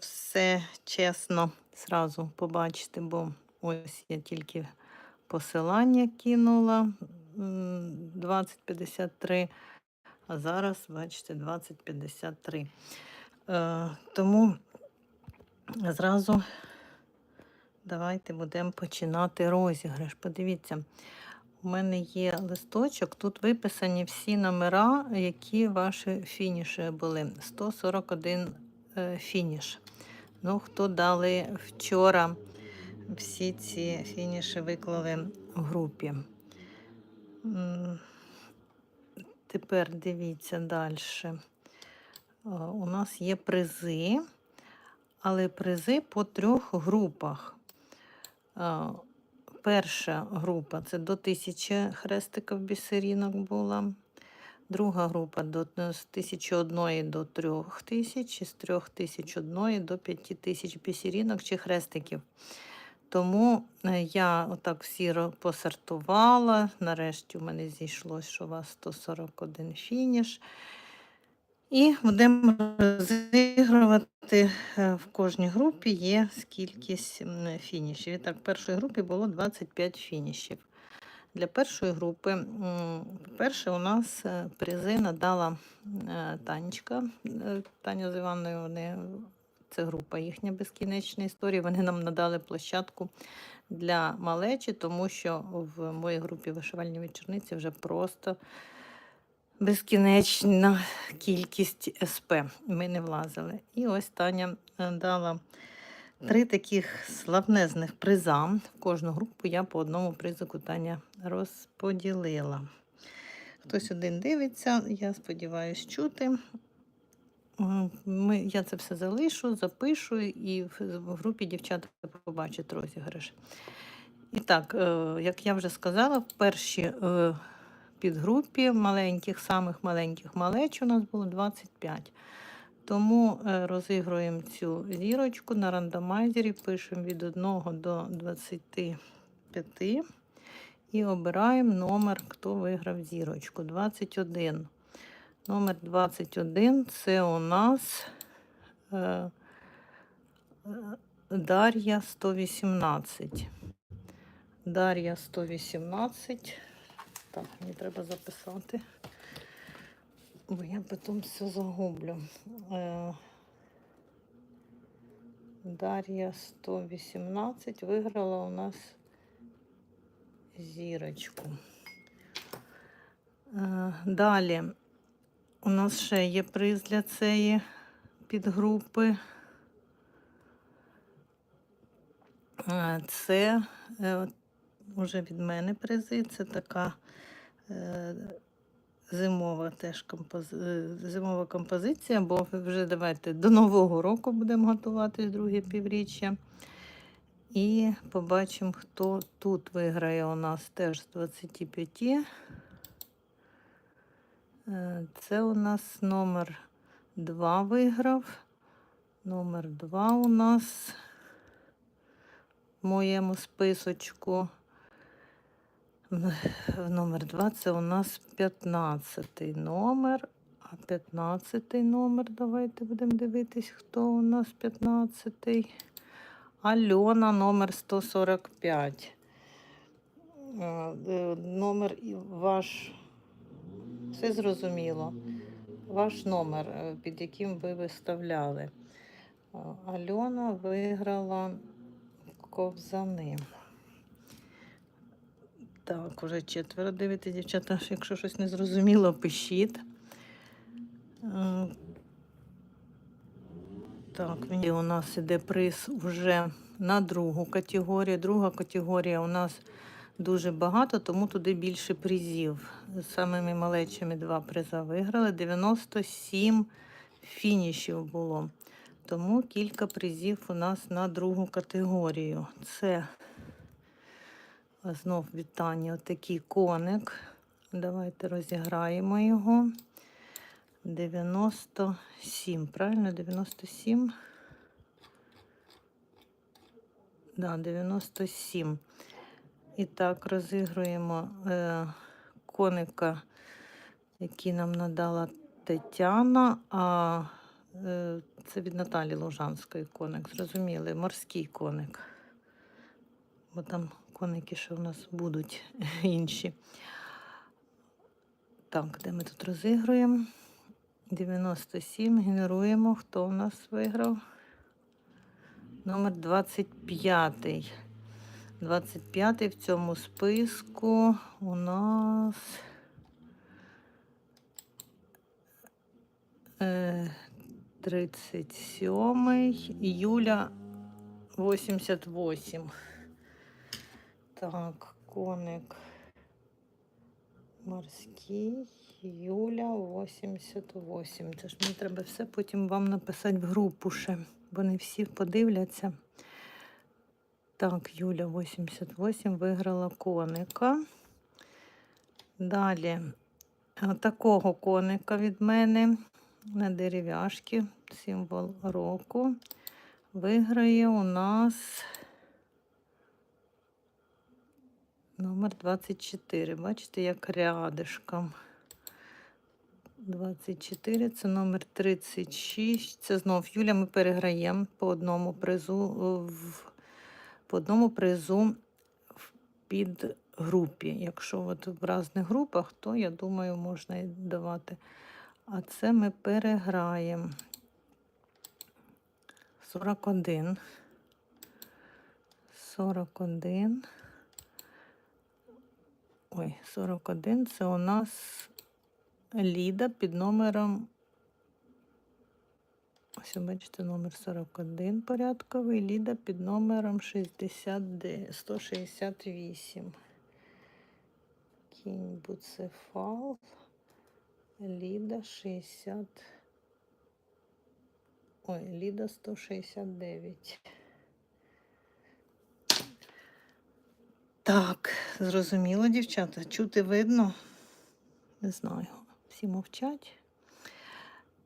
все чесно зразу побачите, бо ось я тільки посилання кинула 2053, а зараз, бачите, 2053. Е, тому зразу давайте будемо починати розіграш. Подивіться, у мене є листочок, тут виписані всі номера, які ваші фініші були. 141 е, фініш. Ну, хто дали вчора всі ці фініші виклали в групі. Тепер дивіться далі. У нас є призи, але призи по трьох групах. Перша група це до 1000 хрестиків бісерінок була. Друга група до, е, з 1001 до 3000, і з 3001 до 5000 бісерінок чи хрестиків. Тому е, я отак всі посортувала. Нарешті у мене зійшлось, що у вас 141 фініш. І будемо розігрувати е, в кожній групі є скількись фінішів. І так, в першій групі було 25 фінішів. Для першої групи, перше, у нас е, призи надала е, Танечка. Е, Таня з Іваною, вони, це група їхня безкінечна історія. Вони нам надали площадку для малечі, тому що в моїй групі вишивальні вечорниці вже просто безкінечна кількість СП. Ми не влазили. І ось Таня дала три таких славнезних приза. В кожну групу я по одному призику Таня розподілила. Хтось один дивиться, я сподіваюся, чути. Ми, я це все залишу, запишу, і в, в групі дівчата побачать розіграш. І так, е, як я вже сказала, в першій е, підгрупі маленьких, самих маленьких малеч у нас було 25. Тому е, розігруємо цю зірочку на рандомайзері, пишемо від 1 до 25 і обираємо номер, хто виграв зірочку. 21. Номер 21 це у нас е, е, Дар'я 118. Дар'я 118. Так, мені треба записати, бо я потім все загублю. Е, Дар'я 118 виграла у нас зірочку. Е, Далі у нас ще є приз для цієї підгрупи. Е, Це вже від мене призи. Це така зимова теж композ... е, зимова композиція, бо вже давайте до Нового року будемо готувати друге півріччя. І побачимо, хто тут виграє у нас теж з 25. Е, Це у нас номер 2 виграв. Номер 2 у нас в моєму списочку. Номер 2 це у нас 15 номер. А 15 номер, давайте будемо дивитись, хто у нас 15. Альона, номер 145. Е, Номер ваш. Все зрозуміло. Ваш номер, е, під яким ви виставляли. Альона виграла ковзани. Так, уже четверо дивитесь, дівчата. Якщо щось не зрозуміло, пишіть. Так, мені у нас іде приз вже на другу категорію. Друга категорія у нас дуже багато, тому туди більше призів. З самими малечими два приза виграли. 97 фінішів було. Тому кілька призів у нас на другу категорію. Це знов вітання. Отакий коник. Давайте розіграємо його. 97, правильно? 97. Да, 97. І так, розігруємо е, коника, який нам надала Тетяна. А Е, Це від Наталі Лужанської коник. Зрозуміли, морський коник. Бо там коники ще в нас будуть інші. Так, де ми тут розігруємо? 97. Генеруємо. Хто у нас виграв? Номер 25. 25 в цьому списку у нас. Е, 37 Юля 88. Так, коник морський, Юля 88. Це ж мені треба все потім вам написати в групу ще, бо не всі подивляться. Так, Юля 88 виграла коника. Далі такого коника від мене на дерев'яшки, символ року. Виграє у нас номер 24. Бачите, як рядишком. 24, це номер 36. Це знов Юля. Ми переграємо по одному призу в, по одному призу в підгрупі. Якщо от в різних групах, то я думаю, можна і давати. А це ми переграємо. 41. 41. Ой, 41 це у нас Ліда під номером. Ось, бачите, номер 41 порядковий. Ліда під номером 60, 168. Кінь буцефал. Ліда 60. Ой, Ліда 169. Так, зрозуміло, дівчата. Чути видно? Не знаю. Всі мовчать.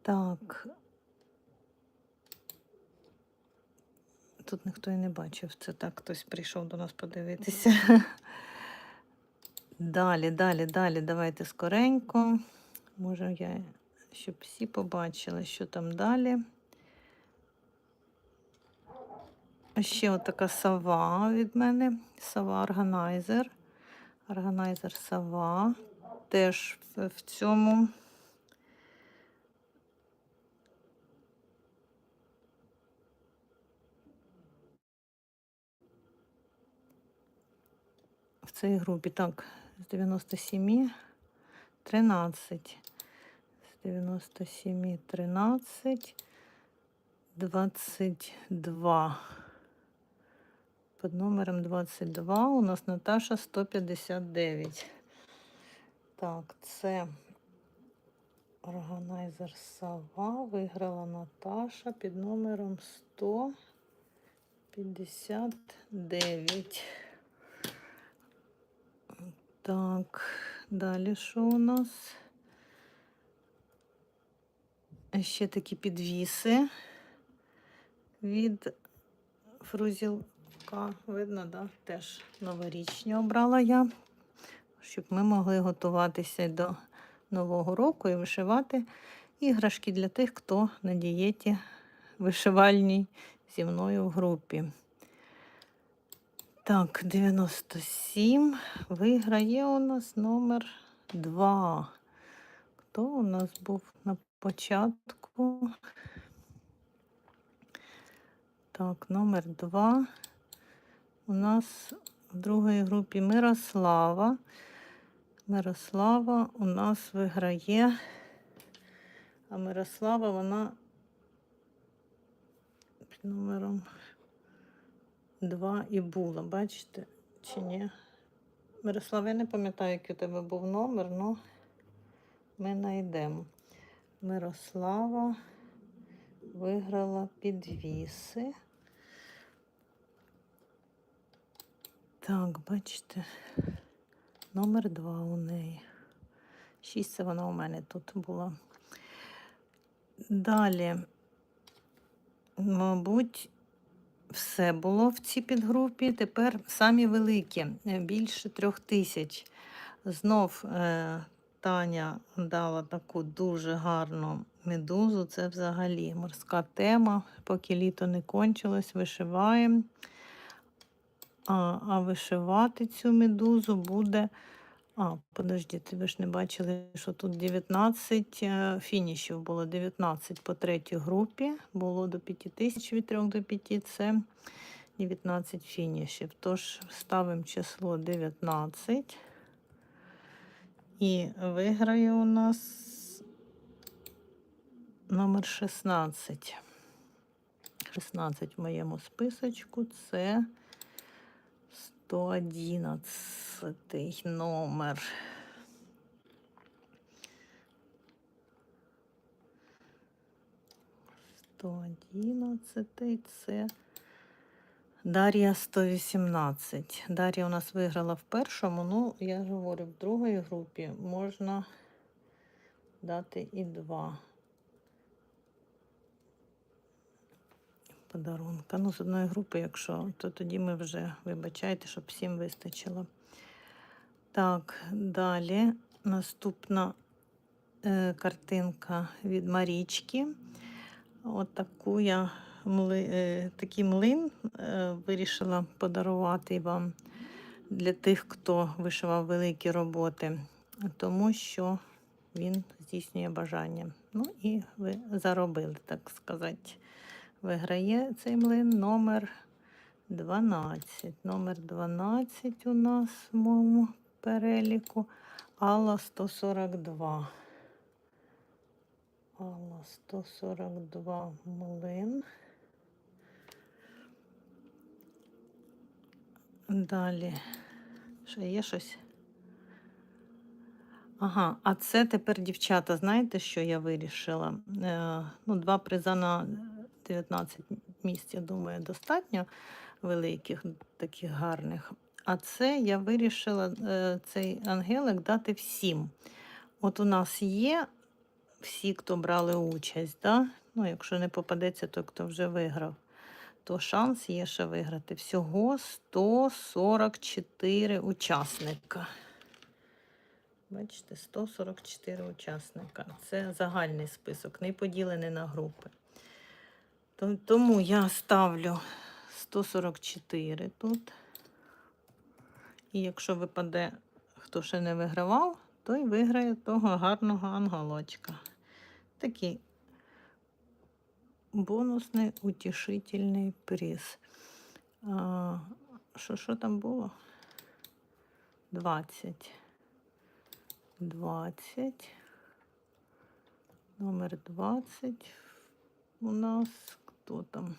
Так. Тут ніхто і не бачив. Це так хтось прийшов до нас подивитися. Далі, далі, далі. Давайте скоренько. Може, я, щоб всі побачили, що там далі. Ще отака сова від мене. Сова органайзер. Органайзер сова. Теж в, цьому. В цій групі. Так, з 97 13. З 97 13. 22. Під номером 22 у нас Наташа 159. Так, це органайзер Сава. Виграла Наташа під номером 159. Так, далі що у нас? Ще такі підвіси від фрузілка. Видно, да? Теж новорічні обрала я, щоб ми могли готуватися до Нового року і вишивати іграшки для тих, хто на дієті вишивальній зі мною в групі. Так, 97. Виграє у нас номер 2. Хто у нас був на початку? Так, номер 2. У нас в другій групі Мирослава. Мирослава у нас виграє. А Мирослава вона під номером 2 і була, бачите, чи ні? Мирослава, я не пам'ятаю, який у тебе був номер, але ми знайдемо. Мирослава виграла підвіси. Так, бачите, номер 2 у неї. 6 це вона у мене тут була. Далі, мабуть, все було в цій підгрупі. Тепер самі великі, більше трьох тисяч. Знов е, Таня дала таку дуже гарну медузу це взагалі морська тема. Поки літо не кончилось, вишиваємо. А, а вишивати цю медузу буде. А, подождіть, ви ж не бачили, що тут 19 е, фінішів було 19 по третій групі. Було до 5 тисяч від 3 до 5. Це 19 фінішів. Тож ставимо число 19. І виграє у нас номер 16. 16 в моєму списочку це 111 номер. Сто одинадцятий це Дар'я 118. Дар'я у нас виграла в першому, ну, я говорю, в другій групі можна дати і два. Подарунка. Ну, з одної групи, якщо, то тоді ми вже вибачайте, щоб всім вистачило. Так, далі наступна е, картинка від Марічки. От таку я мли, е, такий млин е, вирішила подарувати вам для тих, хто вишивав великі роботи, тому що він здійснює бажання. Ну і ви заробили, так сказати. Виграє цей млин номер 12. Номер 12 у нас в моєму переліку. Алла 142. Алла 142 млин. Далі. Ще є щось? Ага, а це тепер, дівчата, знаєте, що я вирішила? Е, ну, Два приза на 19 місць, я думаю, достатньо великих, таких гарних. А це я вирішила е, цей ангелик дати всім. От у нас є всі, хто брали участь. Да? Ну, Якщо не попадеться, то хто вже виграв, то шанс є ще виграти. Всього 144 учасника. Бачите, 144 учасника. Це загальний список, не поділений на групи. Тому я ставлю 144 тут. І якщо випаде, хто ще не вигравав, той виграє того гарного анголочка. Такий бонусний утішительний приз. А, Що що там було? 20. 20. Номер 20 у нас хто там?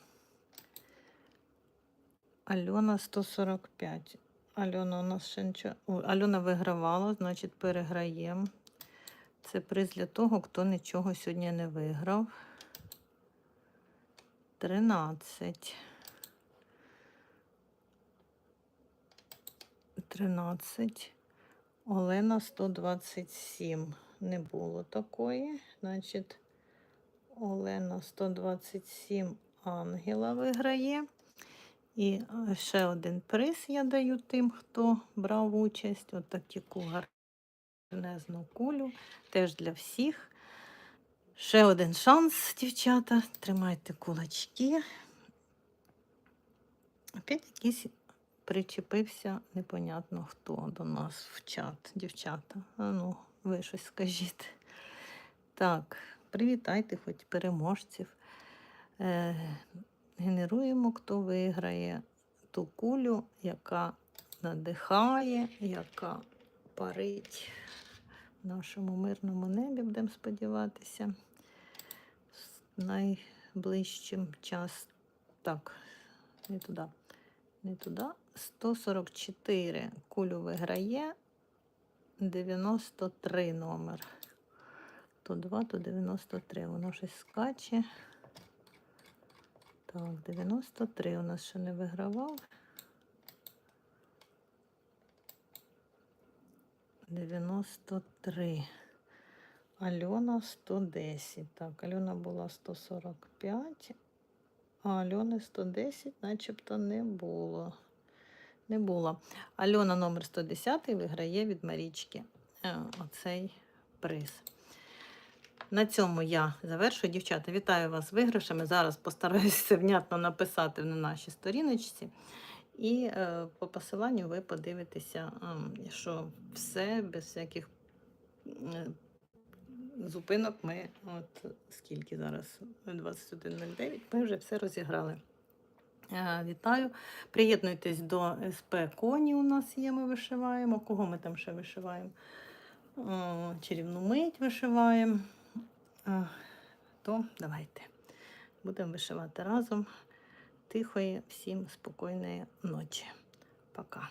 Альона 145. Альона у нас ще нічого. Альона вигравала, значить, переграємо. Це приз для того, хто нічого сьогодні не виграв. 13. 13. Олена 127. Не було такої. Значить, Олена 127 ангела виграє. І е, ще один приз я даю тим, хто брав участь. От таку гарнезну кулю. Теж для всіх. Ще один шанс, дівчата. Тримайте кулачки. Опять якийсь причепився, непонятно хто до нас в чат, дівчата. А ну, ви щось скажіть. Так. Привітайте хоч переможців. Е, Генеруємо, хто виграє ту кулю, яка надихає, яка парить в нашому мирному небі, будемо сподіватися. Найближчим час. Так, не туди. Не туди. 144 кулю виграє. 93 номер то 2, то 93. Воно щось скаче. Так, 93 у нас ще не вигравав. 93. Альона 110. Так, Альона була 145, а Альони 110 начебто не було. Не було. Альона номер 110 виграє від Марічки е, оцей приз. На цьому я завершую. Дівчата, вітаю вас з виграшами. Зараз постараюся внятно написати на нашій сторіночці. І е, по посиланню ви подивитеся, ем, що все без всяких е, зупинок ми, от скільки зараз 21.09, ми вже все розіграли. Е, Вітаю. Приєднуйтесь до СП Коні. У нас є, ми вишиваємо. Кого ми там ще вишиваємо? О, Чарівну мить вишиваємо. То давайте будемо вишивати разом. Тихої, всім спокійної ночі. Пока.